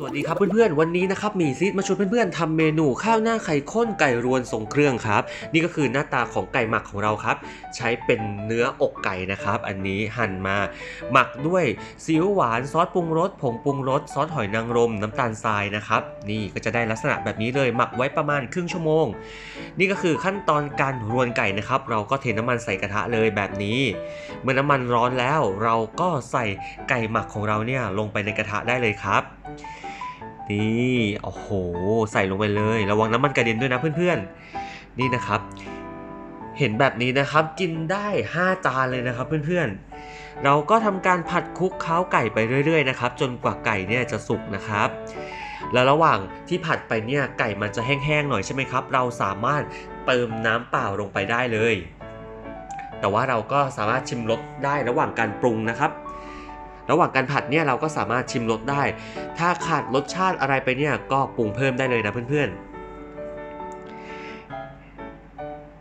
สวัสดีครับเพื่อนๆ วันนี้นะครับมีซีดมาชวนเพื่อนๆทำเมนูข้าวหน้าไข่ข้นไก่รวนทรงเครื่องครับ นี่ก็คือหน้าตาของไก่หมักของเราครับ ใช้เป็นเนื้ออกไก่นะครับ อันนี้หั่นมา หมักด้วยซีอิ๊วหวานซอสปรุงรสผงปรุงรสซอสหอยนางรม น้ำตาลทรายนะครับ นี่ก็จะได้ลักษณะแบบนี้เลยหมักไว้ประมาณครึ่งชั่วโมง นี่ก็คือขั้นตอนการรวนไก่นะครับ เราก็เทน้ำมันใส่กระทะเลยแบบนี้ มื่อน้ำมันร้อนแล้ว เราก็ใส่ไก่หมักของเราเนี่ยลงไปในกระทะได้เลยครับนี่โอ้โห ใส่ลงไปเลย ระวังน้ำมันกระเด็นด้วยนะเพื่อนๆ นี่นะครับ เห็นแบบนี้นะครับกินได้ 5 จานเลยนะครับเพื่อนๆ เราก็ทำการผัดคลุกเคล้าไก่ไปเรื่อยๆนะครับ จนกว่าไก่เนี่ยจะสุกนะครับ แล้วระหว่างที่ผัดไปเนี่ยไก่มันจะแห้งๆหน่อยใช่ไหมครับ เราสามารถเติมน้ำเปล่าลงไปได้เลย แต่ว่าเราก็สามารถชิมรสได้ระหว่างการปรุงนะครับ ระหว่างการผัดเนี่ยเราก็สามารถชิมรสได้ ถ้าขาดรสชาติอะไรไปเนี่ยก็ปรุงเพิ่มได้เลยนะเพื่อนๆ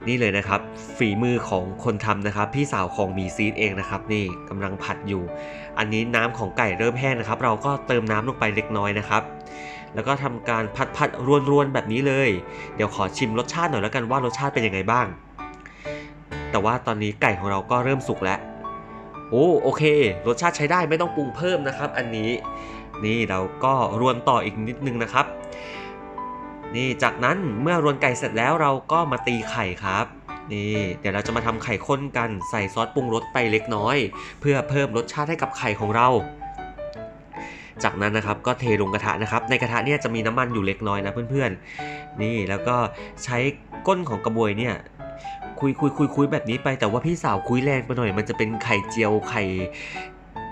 นี่เลยนะครับ ฝีมือของคนทำนะครับ พี่สาวของมีซีดเองนะครับ นี่กำลังผัดอยู่ อันนี้น้ำของไก่เริ่มแห้งนะครับ เราก็เติมน้ำลงไปเล็กน้อยนะครับแล้วก็ทำการผัดผัดรวนๆแบบนี้เลย เดี๋ยวขอชิมรสชาติหน่อยแล้วกันว่ารสชาติเป็นยังไงบ้าง แต่ว่าตอนนี้ไก่ของเราก็เริ่มสุกแล้ว โอ้โอเค รสชาติใช้ได้ไม่ต้องปรุงเพิ่มนะครับ อันนี้ นี่เราก็รวนต่ออีกนิดนึงนะครับ นี่จากนั้นเมื่อรวนไก่เสร็จแล้วเราก็มาตีไข่ครับนี่เดี๋ยวเราจะมาทำไข่ข้นกันใส่ซอสปรุงรสไปเล็กน้อย เพื่อเพิ่มรสชาติให้กับไข่ของเรา จากนั้นนะครับก็เทลงกระทะนะครับ ในกระทะเนี่ยจะมีน้ำมันอยู่เล็กน้อยนะเพื่อนๆ นี่แล้วก็ใช้ก้นของกระบวยเนี่ย คุยคุยคุยคุยแบบนี้ไป แต่ว่าพี่สาวคุยแรงไปหน่อย มันจะเป็นไข่เจียวไข่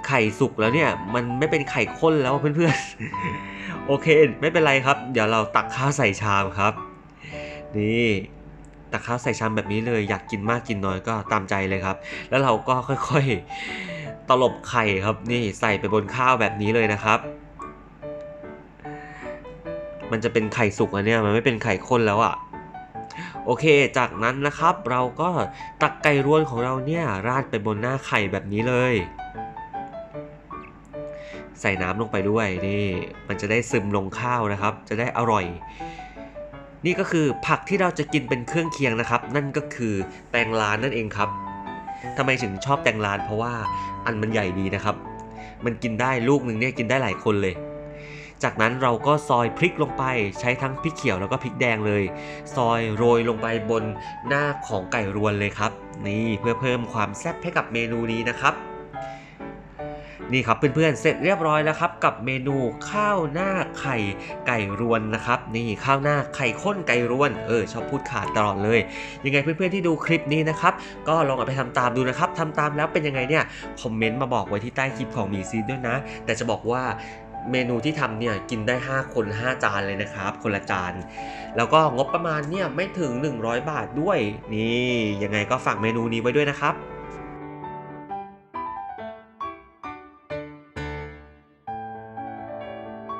ไข่สุกแล้วเนี่ย มันไม่เป็นไข่ข้นแล้วเพื่อนๆ โอเค ไม่เป็นไรครับ เดี๋ยวเราตักข้าวใส่ชามครับ นี่ตักข้าวใส่ชามแบบนี้เลย อยากกินมากกินน้อยก็ตามใจเลยครับ แล้วเราก็ค่อยๆ ตลบไข่ครับนี่ใส่ไปบนข้าวแบบนี้เลยนะครับ มันจะเป็นไข่สุกอะเนี่ย มันไม่เป็นไข่ข้นแล้วอะ โอเค จากนั้นนะครับเราก็ตักไก่รวนของเราเนี่ยราดไปบนหน้าไข่แบบนี้เลย ใส่น้ำลงไปด้วยนี่มันจะได้ซึมลงข้าวนะครับ จะได้อร่อย นี่ก็คือผักที่เราจะกินเป็นเครื่องเคียงนะครับ นั่นก็คือแตงล้านนั่นเองครับทำไมถึงชอบแตงล้านเพราะว่าอันมันใหญ่ดีนะครับ มันกินได้ลูกหนึ่งเนี่ยกินได้หลายคนเลย จากนั้นเราก็ซอยพริกลงไปใช้ทั้งพริกเขียวแล้วก็พริกแดงเลย ซอยโรยลงไปบนหน้าของไก่รวนเลยครับ นี่เพื่อเพิ่มความแซ่บให้กับเมนูนี้นะครับนี่ครับเพื่อนๆเสร็จเรียบร้อยแล้วครับกับเมนูข้าวหน้าไข่ไก่รวนนะครับ นี่ข้าวหน้าไข่ข้นไก่รวนเออชอบพูดขาดตลอดเลย ยังไงเพื่อนๆที่ดูคลิปนี้นะครับก็ลองเอาไปทำตามดูนะครับทำตามแล้วเป็นยังไงเนี่ยคอมเมนต์มาบอกไว้ที่ใต้คลิปของมีซีด้วยนะ แต่จะบอกว่า เมนูที่ทำเนี่ยกินได้ 5 คน 5 จานเลยนะครับ คนละจาน แล้วก็งบประมาณเนี่ยไม่ถึง 100 บาทด้วย นี่ยังไงก็ฝากเมนูนี้ไว้ด้วยนะครับ